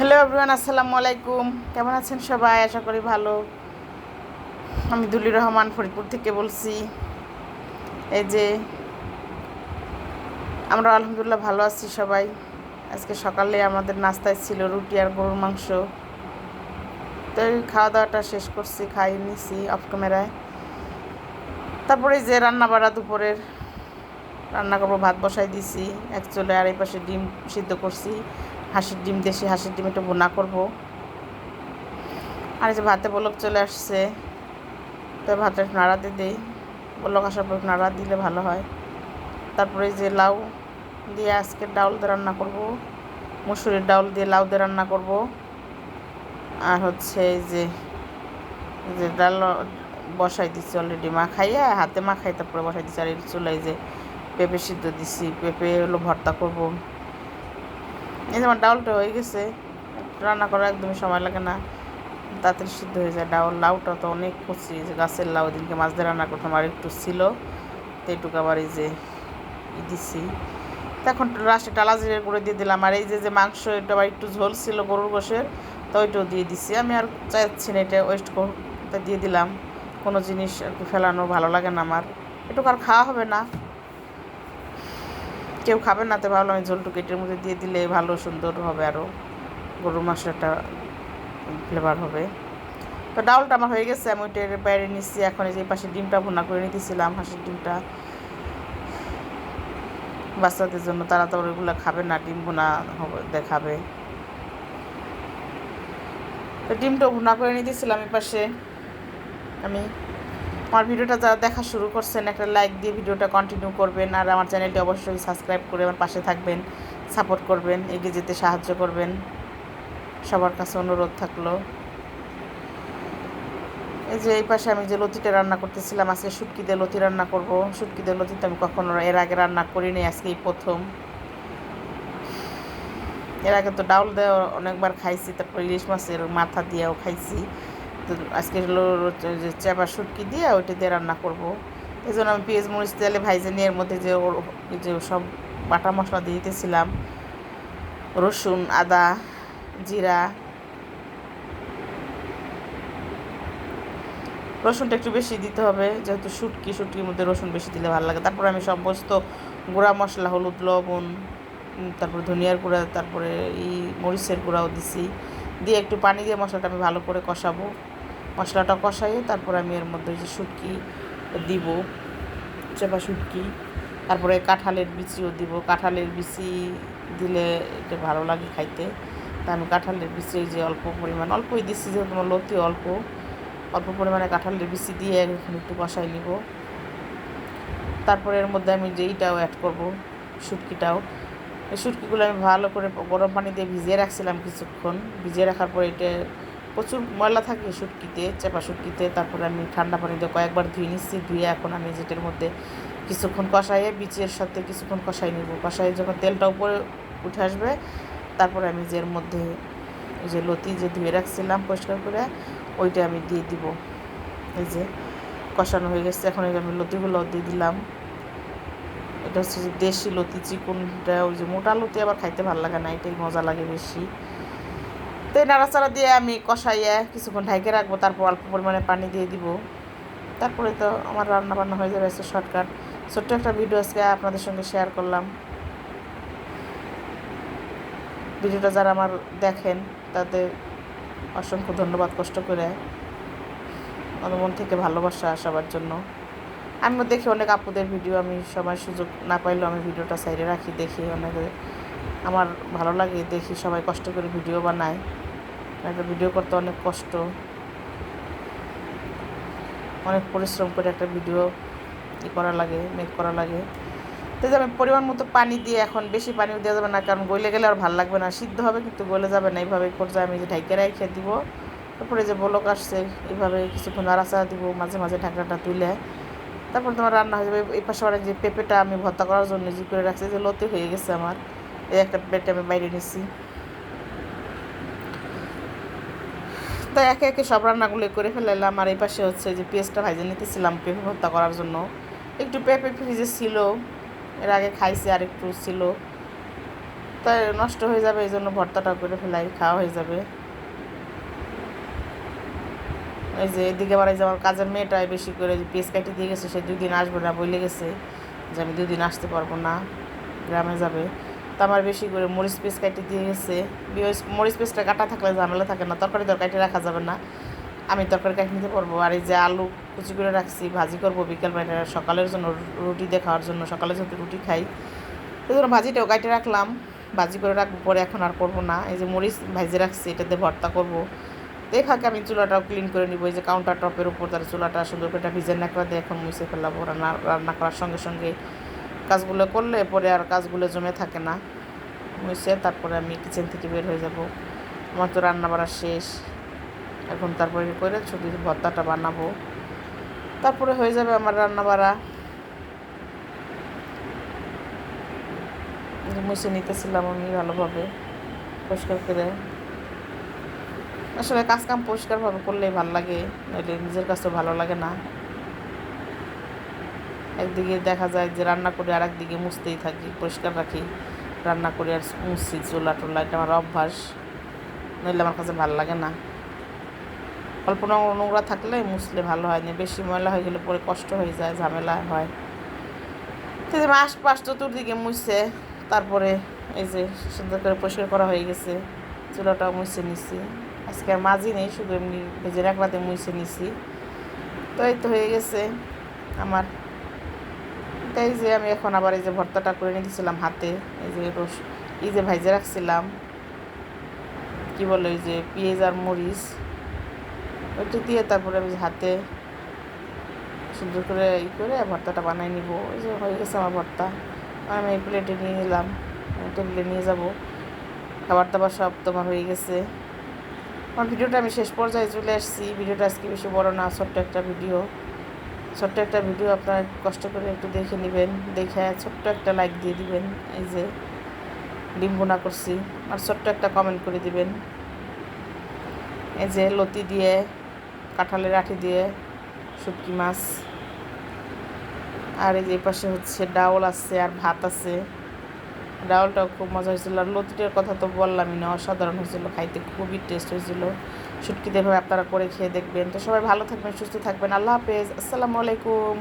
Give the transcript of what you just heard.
Hello everyone, আসসালামু আলাইকুম। কেমন আছেন সবাই? আশা করি ভালো। আমি দুলি রহমান ফরিদপুর থেকে বলছি। এই যে আমরা আলহামদুলিল্লাহ ভালো আছি সবাই। আজকে সকালে আমাদের নাস্তায় ছিল রুটি আর গরুর মাংস। তো খাওয়া দাওয়াটা শেষ করছি, খাই নিছি অফ ক্যামেরায়। তারপরে যে রান্না বাড়া দুপুরের রান্না করব ভাত বসাই দিছি। এক চুলে আর এই পাশে ডিম সিদ্ধ করছি। হাঁসের ডিম, দেশি হাঁসের ডিম একটু বোনা করব। আর যে ভাতে বলক চলে আসছে, তো ভাতে একটু নাড়া দিয়ে দিই। বলক আসার পর নাড়া দিলে ভালো হয়। তারপরে যে লাউ দিয়ে আজকে ডাউল দিয়ে রান্না করব। মুসুরির ডাউল দিয়ে লাউ দিয়ে রান্না করব। আর হচ্ছে এই যে যে ডাল বসাই দিচ্ছি অলরেডি মা মাখাইয়া হাতে মাখাই তারপরে বসাই দিচ্ছি আর চুলাই যে পেঁপে সিদ্ধ দিচ্ছি পেঁপে হলো ভর্তা করব। এই আমার ডাউলটা হয়ে গেছে, রান্না করা একদমই সময় লাগে না। তাড়াতাড়ি সিদ্ধ হয়ে যায় ডাউল। লাউটা তো অনেক কচি যে গাছের লাউ দিনকে মাছ দিয়ে রান্না করতাম, আর একটু ছিল। তো এইটুকু আবার এই যে দিছি। এখন লাস্টে টালা জিরে করে দিয়ে দিলাম। আর এই যে যে মাংস, এটা আবার একটু ঝোল ছিল গরুর গোশের, তো ওইটাও দিয়ে দিছি। আমি আর চাইছি না এটা ওয়েস্ট করতে, দিয়ে দিলাম। কোনো জিনিস আর কি ফেলানো ভালো লাগে না আমার। এটুকু আর খাওয়া হবে না। কেউ খাবে না, তো ভাবলাম আমি ঝোলটুকু এটার মধ্যে দিয়ে দিলে ভালো, সুন্দর হবে আরও গরুর মাংসটা ফ্লেভার হবে। তো ডাউলটা আমার হয়ে গেছে, আমি ওইটার বাইরে নিচ্ছি এখন এই যে পাশে ডিমটা ভুনা করে নিতেছিলাম, হাঁসের ডিমটা। বাচ্চাদের জন্য তারা তো ওইগুলো খাবে না, ডিম ভুনা হবে, দেখাবে। তো ডিমটা ভুনা করে নিতেছিলাম এই পাশে আমি আমার ভিডিওটা যারা দেখা শুরু করছেন, একটা লাইক দিয়ে ভিডিওটা কন্টিনিউ করবেন। আর আমার চ্যানেলটি অবশ্যই সাবস্ক্রাইব করে আমার পাশে থাকবেন সাপোর্ট করবেন, এগিয়ে যেতে সাহায্য করবেন। সবার কাছে অনুরোধ থাকল। এই যে এই পাশে আমি যে লতিটা রান্না করতেছিলাম, আজকে শুটকি দিয়ে লতি রান্না করব। শুটকি দিয়ে লতিটা আমি কখনো এর আগে রান্না করিনি, আজকে এই প্রথম। এর আগে তো ডাউল দেওয়া অনেকবার খাইছি, তারপর ইলিশ মাছের মাথা দিয়েও খাইছি। তো আজকে হলো চাপা শুটকি দিয়ে ওইটা দিয়ে রান্না করব। এই জন্য আমি পেঁয়াজ, মরিচ, তেলে ভাইজে নিয়ে এর মধ্যে যে ওর যে সব বাটা মশলা দিয়ে দিতেছিলাম। রসুন, আদা, জিরা। রসুনটা একটু বেশি দিতে হবে, যেহেতু শুটকি, শুটকির মধ্যে রসুন বেশি দিলে ভালো লাগে। তারপরে আমি সমস্ত গুঁড়া মশলা, হলুদ, লবণ তারপরে ধনিয়ার গুঁড়া, তারপরে এই মরিচের গুঁড়াও দিছি। দিয়ে একটু পানি দিয়ে মশলাটা আমি ভালো করে কষাবো। মশলাটা কষাইয়ে তারপরে আমি এর মধ্যে যে শুটকি দিব, চেপা শুটকি, তারপরে কাঁঠালের বিচিও দিব। কাঁঠালের বিচি দিলে এটা ভালো লাগে খাইতে। তা আমি কাঁঠালের বিচি যে অল্প পরিমাণ, অল্পই দিচ্ছি যেহেতু আমার লতি অল্প। অল্প পরিমাণে কাঁঠালের বিচি দিয়ে একটু কষাই নিব। তারপরে এর মধ্যে আমি যেইটাও অ্যাড করব, শুটকিটাও। এই শুটকিগুলো আমি ভালো করে গরম পানি দিয়ে ভিজিয়ে রাখছিলাম কিছুক্ষণ। ভিজিয়ে রাখার পরে এটা প্রচুর ময়লা থাকে শুটকিতে, চেপা শুটকিতে, তারপরে আমি ঠান্ডা পানি দিয়ে কয়েকবার ধুয়ে নিচ্ছি, ধুয়ে এখন আমি যেটার মধ্যে কিছুক্ষণ কষাইয়ে বিচের সাথে কিছুক্ষণ কষাই নিব। কষাই যখন তেলটা উপরে উঠে আসবে, তারপরে আমি যে এর মধ্যে ওই যে লতি যে ধুয়ে রাখছিলাম পরিষ্কার করে, ওইটা আমি দিয়ে দিব। এই যে কষানো হয়ে গেছে, এখন যে আমি লতিগুলো দিয়ে দিলাম। এটা হচ্ছে যে দেশি লতি, চিকুনটা, ওই যে মোটা লতি আবার খাইতে ভালো লাগে না, এটাই মজা লাগে বেশি। তো এই নাড়াচাড়া দিয়ে আমি কষাইয়া কিছুক্ষণ ঢাইকে রাখব, তারপর অল্প পরিমাণে পানি দিয়ে দিব। তারপরে তো আমার রান্না বান্না হয়ে যাবে আজকে শর্টকাট ছোট্ট একটা ভিডিও আজকে আপনাদের সঙ্গে শেয়ার করলাম। ভিডিওটা যারা আমার দেখেন, তাদের অসংখ্য ধন্যবাদ কষ্ট করে। আমার মন থেকে ভালোবাসা সবার জন্য। আমিও দেখি অনেক আপুদের ভিডিও আমি সময় সুযোগ না পাইলেও আমি ভিডিওটা সাইডে রাখি, দেখি অনেক। আমার ভালো লাগে, দেখি সবাই কষ্ট করে ভিডিও বানায়। একটা ভিডিও করতে অনেক কষ্ট। অনেক পরিশ্রম করে একটা ভিডিও ই করা লাগে মেক করা লাগে। তো আমি পরিমাণ মতো পানি দিয়ে এখন বেশি পানিও দেওয়া যাবে না, কারণ গলে গেলে আর ভালো লাগবে না। সিদ্ধ হবে কিন্তু গলে যাবে না, এইভাবে পর্যায়ে আমি যে ঢাইকে রেখে দিব, তারপরে যে বলক আসছে, এইভাবে কিছুক্ষণ নাড়াচাড়া দিব, মাঝে মাঝে ঢাকনাটা তুলে। তারপর তোমার রান্না হয়ে যাবে, এই পাশে যে পেঁপেটা আমি ভর্তা করার জন্য যে করে রাখছি, যে লতে হয়ে গেছে আমার। এই একটা পেঁপে আমি বাইরে নিচ্ছি তো একে একে সব রান্নাগুলো করে ফেলাইলাম। আর এই পাশে হচ্ছে যে পেঁয়াজটা ভাইজে নিতেছিলাম পেঁপে ভর্তা করার জন্য। একটু পেঁপে ফ্রিজে ছিল, এর আগে খাইছি আর একটু ছিল। তাই নষ্ট হয়ে যাবে, এই জন্য ভর্তাটা করে ফেলাই, খাওয়া হয়ে যাবে। এই যে এদিকে এই যে আমার কাজের মেয়েটাই বেশি করে পেস কাটি দিয়ে গেছে, সে দুই দিন আসবে না বলে গেছে যে আমি দুই দিন আসতে পারব না, গ্রামে যাবে। তো আমার বেশি করে মরিচ পেস কাটি দিয়ে গেছে। মরিচ পেসটা কাটা থাকলে ঝামেলা থাকে না, তরকারি তরকারিটা রাখা যাবে না। আমি তরকারি কাটি নিতে পারব। আর এই যে আলু কুচি করে রাখছি, ভাজি করব বিকেল বেলা সকালের জন্য রুটি দিয়ে খাওয়ার জন্য সকালে যেহেতু রুটি খাই। এই জন্য ভাজিটাও কাটে রাখলাম, ভাজি করে রাখব, পরে এখন আর করব না। এই যে মরিচ ভাজি রাখছি, এটাতে ভর্তা করব। দেখাকে আমি চুলাটাও ক্লিন করে নিব। এই যে কাউন্টার টপের উপর তার চুলাটা সুন্দর করে ভিজে নাকড়া দিয়ে এখন মুছে ফেলাবো রান্না রান্না করার সঙ্গে সঙ্গে। কাজগুলো করলে পরে আর কাজগুলো জমে থাকে না। মুছে তারপরে আমি কিচেন থেকে বের হয়ে যাব। আমার তো রান্না বাড়া শেষ। এখন তারপরে করে? শুধু ভর্তাটা বানাবো। তারপরে হয়ে যাবে আমার রান্না বাড়া মুছে নিতেছিলাম আমি ভালোভাবে, পরিষ্কার করে। আসলে কাজ কাম পরিষ্কারভাবে করলেই ভালো লাগে, নইলে নিজের কাজ তো ভালো লাগে না। একদিকে দেখা যায় যে রান্না করে আর একদিকে মুছতেই থাকি, পরিষ্কার রাখি। রান্না করে আর মুছছি চুলা টোলা, এটা আমার অভ্যাস। নইলে আমার কাছে ভালো লাগে না। অল্প নোংরা থাকলে মুছলে ভালো হয় না বেশি ময়লা হয়ে গেলে পরে কষ্ট হয়ে যায়, ঝামেলা হয়। তো আশপাশ চতুর্দিকে মুছছে তারপরে এই যে সুন্দর করে পরিষ্কার করা হয়ে গেছে, চুলাটাও মুছে নিছি। আজকে আর মাঝি নেই, শুধু এমনি ভেজে রাখলাতে মুছে নিছি। তো এই তো হয়ে গেছে আমার তাই যে আমি এখন আবার এই যে ভর্তাটা করে নিয়েছিলাম হাতে, এই যে রস, এই যে ভাইজে রাখছিলাম। কি বলে ওই যে পেঁয়াজ আর মরিচ, ওইটা দিয়ে তারপরে আমি হাতে সুন্দর করে ই করে ভর্তাটা বানাই নিব। ওই যে হয়ে গেছে আমার ভর্তা। আমি এই প্লেটে নিয়ে নিলাম টেবিলে নিয়ে যাব। খাবার দাবার সব তোমার হয়ে গেছে। আমার ভিডিওটা আমি শেষ পর্যায়ে চলে আসছি। ভিডিওটা আজকে বেশি বড় না, ছোট্ট একটা ভিডিও। ছোট্ট একটা ভিডিও আপনারা কষ্ট করে একটু দেখে নেবেন। দেখে ছোট্ট একটা লাইক দিয়ে দিবেন। এই যে ডিম বোনা করছি, আর ছোট্ট একটা কমেন্ট করে দিবেন। এই যে লতি দিয়ে, কাঁঠালের আঠি দিয়ে, শুটকি মাছ। আর এই যে পাশে হচ্ছে ডাউল আছে, আর ভাত আছে। ডাউলটাও খুব মজা হয়েছিল। আর লতিটার কথা তো বললামই না, অসাধারণ হয়েছিল, খাইতে খুবই টেস্ট হয়েছিল। শুটকি ভাবে আপনারা করে খেয়ে দেখবেন। তো সবাই ভালো থাকবেন, সুস্থ থাকবেন। আল্লাহ হাফেজ, আসসালামু আলাইকুম।